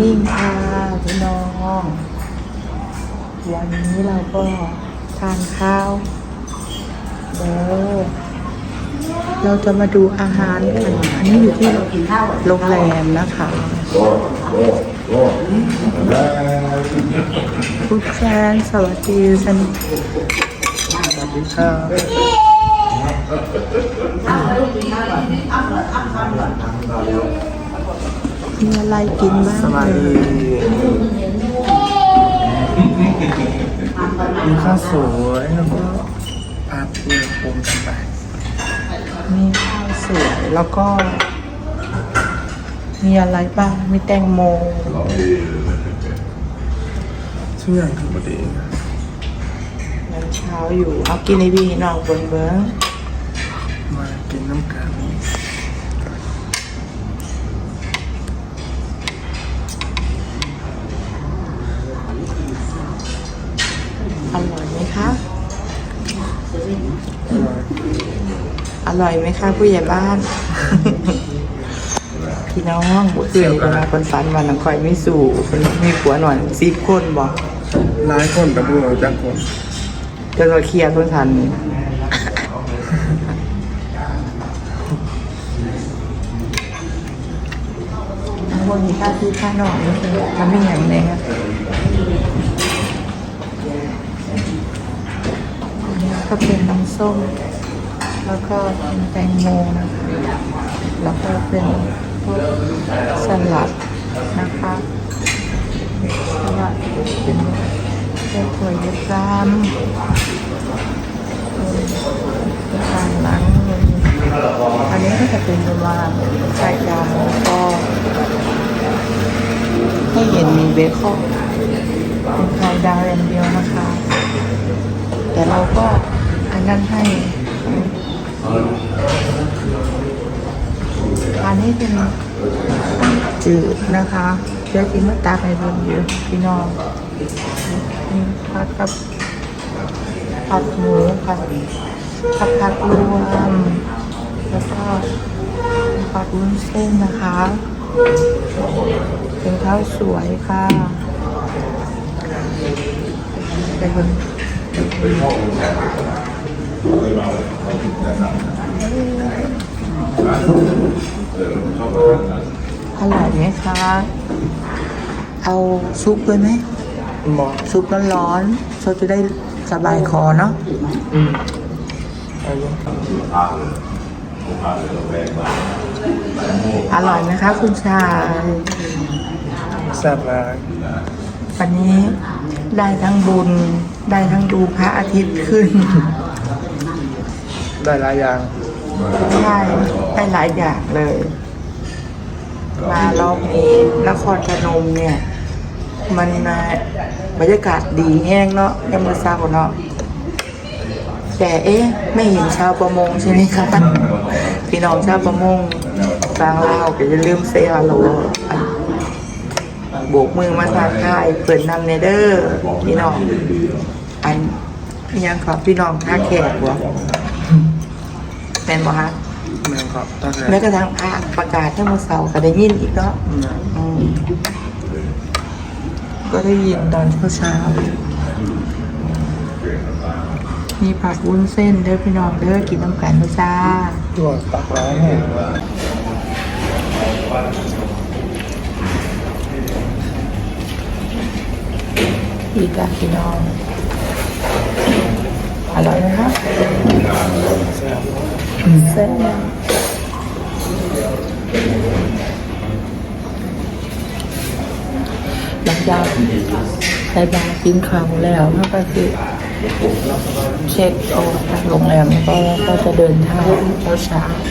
นิ่งค่ะพี่น้อง วันนี้เราก็ทานข้าวเด้อเราจะมาดูอาหารกัน อันนี้อยู่ที่โรงแรมนะคะคุณแฟนสวัสดีสันสวัสดีค่ะ มีอะไรกินบ้างสบายดีมีข้าวสวยแล้วก็อาบเรือโคมกันไปมีข้าวสวยแล้วก็ มีอะไรบ้าง มีแตงโมทุกอย่างคือปกติน้ำเช้าอยู่ เอากินในวีนอกเบิ้งเบิ้งมากินน้ำกัน อร่อยไหมคะอร่อยอร่อยไหมคะ ผู้ใหญ่บ้าน พี่น้องเมื่อคืนนี้ก็มาคนฝันวันน้ำคอยไม่สู่คนมีผัวหน่อยสิบคนบอกหลายคนแต่พวกเราจักคนจนเราเคลียร์คนทันทั้งหมดมีค่าที่ค่านอกนี่คือทำไม่อย่างไรครับอันนี้ ก็เป็นส้ม แล้วก็เป็นแตงโมนะคะ แล้วก็เป็นพวกสลัดนะคะสลัดเป็นเจ้าถั่วยัดซ้ำเป็นการล้างมืออันนี้ก็จะเป็นประมาณไข่ดาวแล้วก็ให้เห็นมีเบคอนเป็นไข่ดาวอย่างเดียวนะคะ แต่เราก็อันนั้นให้อันนี้เป็นจืดนะคะเดี๋ยวกินมาตาไปบนอยู่พี่น้องนี่ผัดกับผัดหมูผัดผัดผักรวมแล้วก็ผัดวุ้นเส้นนะคะเป็นข้าวสวยค่ะ ไปบนอร่อยไหมคะ เอาซุปเลยไหมหมอซุปร้อนๆเราจะได้สบายคอเนาะอืมอายุอร่อยไหมคะ คุณชายแซ่บหลายวันนี้ ได้ทั้งบุญ ได้ทั้งดูพระอาทิตย์ขึ้น ได้หลายอย่างใช่ได้หลายอย่างเลย มารอบนี้นครพนมเนี่ย มันน่ะบรรยากาศดีแห้งเนาะยังมือเศร้าเนาะแต่เอ๊ะไม่เห็นชาวประมงใช่ไหมคะพี่น้องชาวประมงบางลาวก็จะลืมเซฮัลโหลอัน โบกมือมาทักทายเปิดนำเนเดอร์พี่น้อง อันอิหยังขอพี่น้องท่าแขกวะแม่นบ่ฮะแม่ครับตั้งแต่แม้กระทั่งภาคประกาศให้มือเสาร์ก็ได้ยินอีกเนาะอืมอืมก็ได้ยินตอนเช้าๆมีผักวุ้นเส้นเด้อพี่น้องเด้อกินน้ำกันนะจ้าตัวตักร้ายแห้ง อีกอะพี่น้องอร่อยไหมคะแซ่บเส้นหลังจากใส่บาตรกินข้าวแล้วก็คือเช็คออจากโรงแรมก็ก็จะเดินทางเช้าเช้าๆ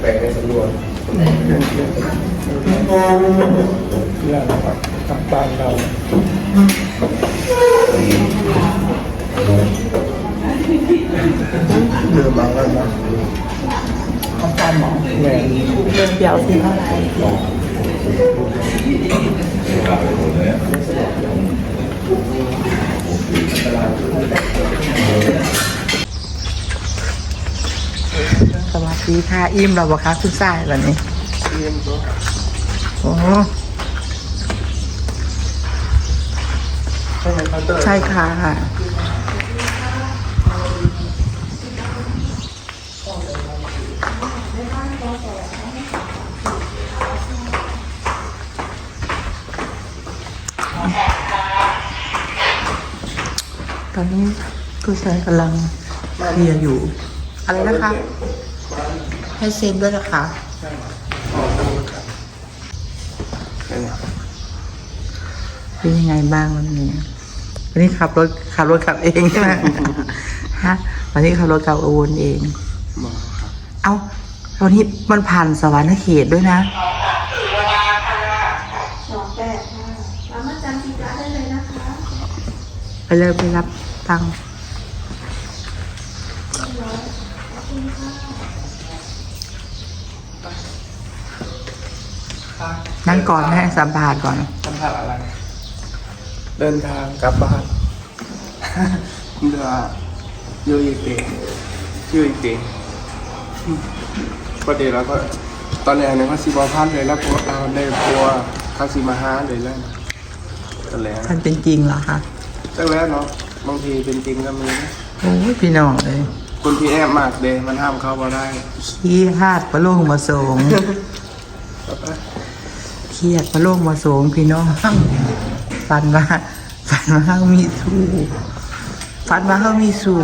แปลในสำนวนเรื่องครับทางบ้านเราเรือบางแล้วนะของการหมอแม่เดินเดี่ยวที่เท่าไหร่ สวัสดีดีค่ะ อิ่มเราบอกคะคุณทรายแบบนี้เรียนตัวโอ้ใช่ไหมครับเตอร์ใช่ค่ะตอนนี้คุณทรายกำลังเคลียร์อยู่ อะไรนะคะ ให้เซ็นด้วยนะคะเป็นไงเป็นยังไงบ้างวันนี้วันนี้ขับรถขับรถขับเองใช่ไหมฮะวันนี้ขับรถขับโอนเองมาครับเอ้าวันนี้มันผ่านสวรรค์เขตด้วยนะสองแปดค่ะรับมาจำจีจ้าได้เลยนะคะไปเลยไปรับตังค์ นั่งก่อนแม่สัมภาษณ์ก่อน สัมผัสอะไร เดินทางกลับบ้านเรือยูอีเตยูอีเตก็เดี๋ยวแล้วก็ ตอนแรกเนี่ยเขาซีบอพันเลยแล้วก็เอาได้กลัวเขาซีมาฮาเลยแล้วนะตอนแรกมันเป็นจริงเหรอคะตั้งแล้วเนาะบางทีเป็นจริงก็มีนะโอ้ยพี่น้องเลยคนที่แอบมากเดยมันห้ามเข้ามาได้ขี้หาดปลาโลงมาสง เครียดปลาโลงมาโสงพี่น้องฟันว่าฟันว่าเฮามีสู่ฟันว่าเฮามีสู่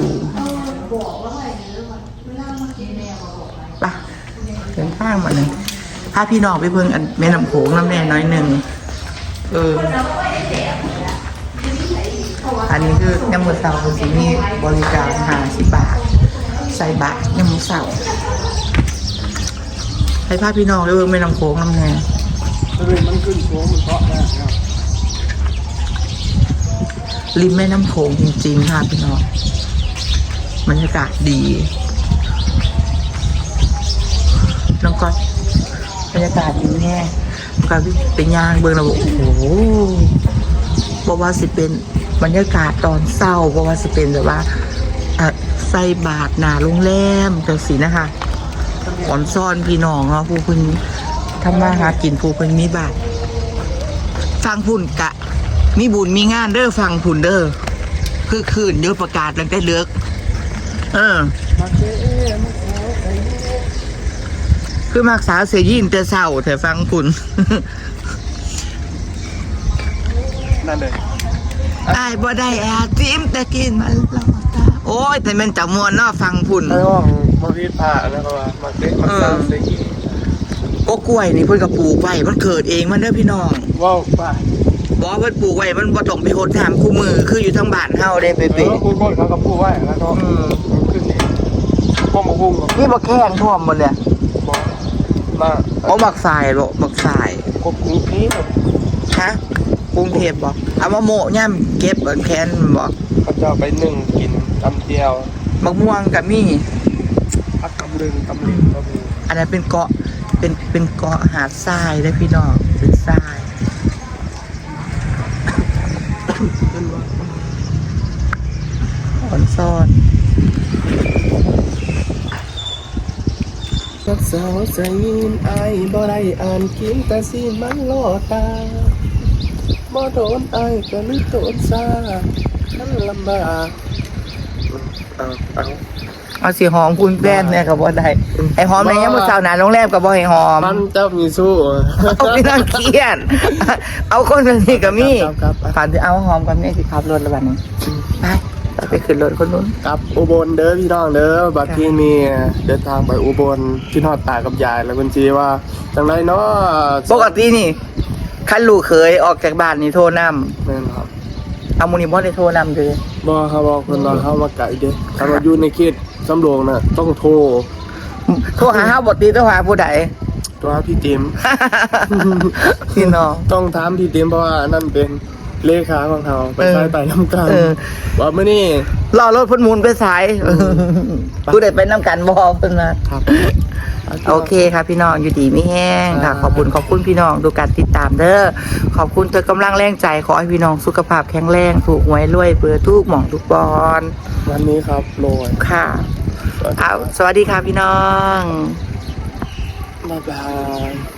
ไปเดินทางมาหนึ่งพาพี่น้องไปเบิ่งอันแม่น้ำโขงน้ำแน่น้อยหนึ่งเอออันนี้คือยำมือเสาคุณสิมีบริการหาสิบบาทใส่บาทยำมือเสาให้พาพี่น้องไปเบิ่งแม่น้ำโขงน้ำแน่ ถ้าเป็นมันขึ้นโค้งมันเกาะได้ครับริมแม่น้ำโขงจริงๆค่ะพี่น้องบรรยากาศดีน้องก็บรรยากาศดีแน่ก็เป็นย่างเบิ่งแล้วบอกโอ้โหบอกว่าสิเป็นบรรยากาศตอนเศร้าบอกว่าสิเป็นแบบว่าใส่บาทหนาโรงแรมจังสีนะคะขอนซ่อนพี่น้องเนาะผู้เพิ่น ทำมาหากินผู้เพิ่นมีบาทฟังพุ่นกะ มีบุญมีงานเด้อฟังพุ่นเด้อคือคืนเด้อประกาศตั้งแต่เลือก เออมาเจ๊มาขอไปคือมักษาวเสียยินแต่เศร้าแต่ฟังพุ่นนั่นเลยอายบ่ได้อาจิมแต่กินมันลอตาโอ้ย แต่มันจะมวนเนาะฟังพุ่นไอ้ห้องมารีดผ้าแล้วก็ว่ามาเจ๊มาสร้างเสียง ก็กล้วยนี่เพิ่นก็ปลูกไว้มันเกิดเองมันเด้อพี่น้องว้าวป้าบ่เพิ่นปลูกไว้มันบ่ต้องไปโหดถามคู่มือคืออยู่ทางบ้านเฮาเด้เป๊เออะคุณก้นเขาก็พูดไว้แล้วก็ขึ้นนี่พวกมาพุ่งกับๆนี่บ่แข้งท่วมหมดเลยบอกมาโอ้บักสายบ่บักสาย กบกรุงเทพฮะกรุงเทพบ่เอามาโมะย่ํเก็บอันแคนบ่เขาจะเอาไปนึ่งกินตำเจียวมะม่วงกับมี่พักตำลึงตำลึงก็มีอันนั้นเป็นเกาะ เป็นเป็นเกาะหาดทรายได้อพี่น้องเป็นทรายขึ้นว่าอ่อนซ่อนรักสาวใจยินไอายบ่ได้อ่านกินแต่สิมันล่อตาบ่โดนไอายก็นึกโดนซาฉันลำบากเอาเอา เอาสีหอมคุณแป้นเนี่ยกับบ่ได้ไอหอมในยังมือเช้าหนาโรงแรมกับบ่ให้หอมมันเจ้ามีสู้เอาพี่นั่งเครียดเอาคนแบบนี้กับมี่ครับครับครับผ่านที่เอาหอมกับมี่สิขับรถแล้วบัดนี้ไปเราไปขึ้นรถคนนู้นกลับอุบลเด้อพี่น้องเด้อบัดที่นี่เดินทางไปอุบลพี่นอดตากับยายแล้วคุณจีว่าจังไรเนาะปกตินี่คันลูกเคยออกจากบ้านนี่โทรนำแม่นครับเอามูนี่บ่ได้โทรนำเลย บอกเขาบอกคนเราเข้ามาไก่เด้อถ้ามาอยู่ในเขตสำโรงน่ะต้องโทรโทรหาเฮาบ่ติดโทรหาผู้ใดตัวพี่เต็มพี่น้อง ต้องถามพี่เต็มเพราะว่านั่นเป็นเลขาของเขาไปเออใช้ไต่น้ำกันเออว่าเมื่อนี่รอรถเพ้นหมุนไปสายผู้ใดไปน้ำกันบอเพิ่นมาครับ โอเคครับพี่น้องอยู่ดีไม่แห้งค่ะขอบคุณขอบคุณพี่น้องดูการติดตามเด้อขอบคุณเธอกำลังแรงใจขอให้พี่น้องสุขภาพแข็งแรงถูกหวยรวยเบื่อทุกหม่องทุกบอลวันนี้ครับโรยค่ะเอาสวัสดีค่ะพี่น้องบ๊ายบาย